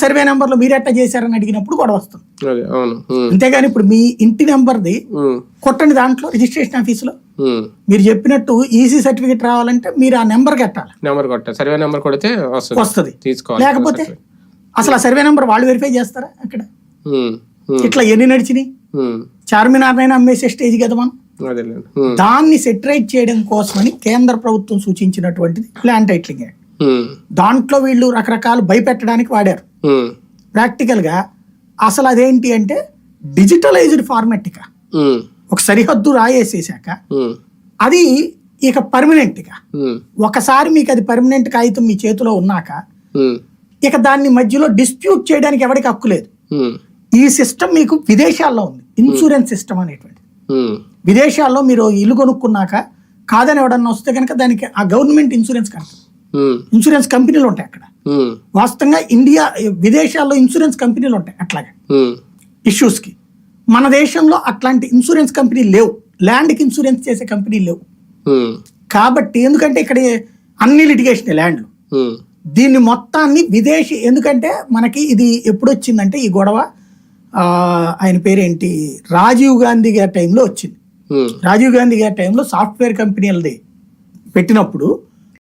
Survey నెంబర్లో మీరు ఎట్లా చేశారని అడిగినప్పుడు గొడవ వస్తుంది. అంతేగాని ఇప్పుడు మీ ఇంటి నెంబర్ది కొట్టండి దాంట్లో రిజిస్ట్రేషన్ ఆఫీసులో. మీరు చెప్పినట్టు ఈసీ సర్టిఫికేట్ రావాలంటే మీరు ఆ నెంబర్ కట్టాలి. నెంబర్ కొట్ట సర్వే నెంబర్ కొడితే వస్తుంది. లేకపోతే అసలు ఆ సర్వే నెంబర్ వాళ్ళు వెరిఫై చేస్తారా అక్కడ? ఇట్లా ఎన్ని నడిచినాయి. చార్మినార్ అయినా అమ్మేసే స్టేజ్ కదా మనం. దాన్ని సెటరేట్ చేయడం కోసమని కేంద్ర ప్రభుత్వం సూచించినటువంటిది ల్యాండ్ టైటిలింగ్ యాక్ట్ దాంట్లో వీళ్ళు రకరకాలు భయపెట్టడానికి వాడారు. ప్రాక్టికల్గా అసలు అదేంటి అంటే డిజిటలైజ్డ్ ఫార్మెట్గా ఒక సరిహద్దు రాయేసేసాక అది ఇక పర్మనెంట్గా. ఒకసారి మీకు అది పర్మనెంట్ కాగితం మీ చేతిలో ఉన్నాక ఇక దాన్ని మధ్యలో డిస్ప్యూట్ చేయడానికి ఎవరికి హక్కు లేదు. ఈ సిస్టమ్ మీకు విదేశాల్లో ఉంది. ఇన్సూరెన్స్ సిస్టమ్ అనేటువంటిది. ఉమ్, విదేశాల్లో మీరు ఇల్లు కొనుక్కున్నాక కాదని ఎవడన్నా వస్తే కనుక దానికి ఆ గవర్నమెంట్ ఇన్సూరెన్స్ కడుతుంది ఇన్సూరెన్స్ కంపెనీలు ఉంటాయి అక్కడ. వాస్తవంగా ఇండియా విదేశాల్లో ఇన్సూరెన్స్ కంపెనీలు ఉంటాయి అట్లాగే. ఉమ్, ఇష్యూస్కి. మన దేశంలో అట్లాంటి ఇన్సూరెన్స్ కంపెనీలు లేవు. ల్యాండ్కి ఇన్సూరెన్స్ చేసే కంపెనీలు లేవు. ఉమ్, కాబట్టి ఎందుకంటే ఇక్కడ అన్ని లిటిగేషన్ ల్యాండ్లు. దీన్ని మొత్తాన్ని విదేశీ ఎందుకంటే మనకి ఇది ఎప్పుడు వచ్చిందంటే ఈ గొడవ ఆయన పేరేంటి? రాజీవ్ గాంధీ గారి టైంలో వచ్చింది. రాజీవ్ గాంధీ గారి టైంలో సాఫ్ట్వేర్ కంపెనీలది పెట్టినప్పుడు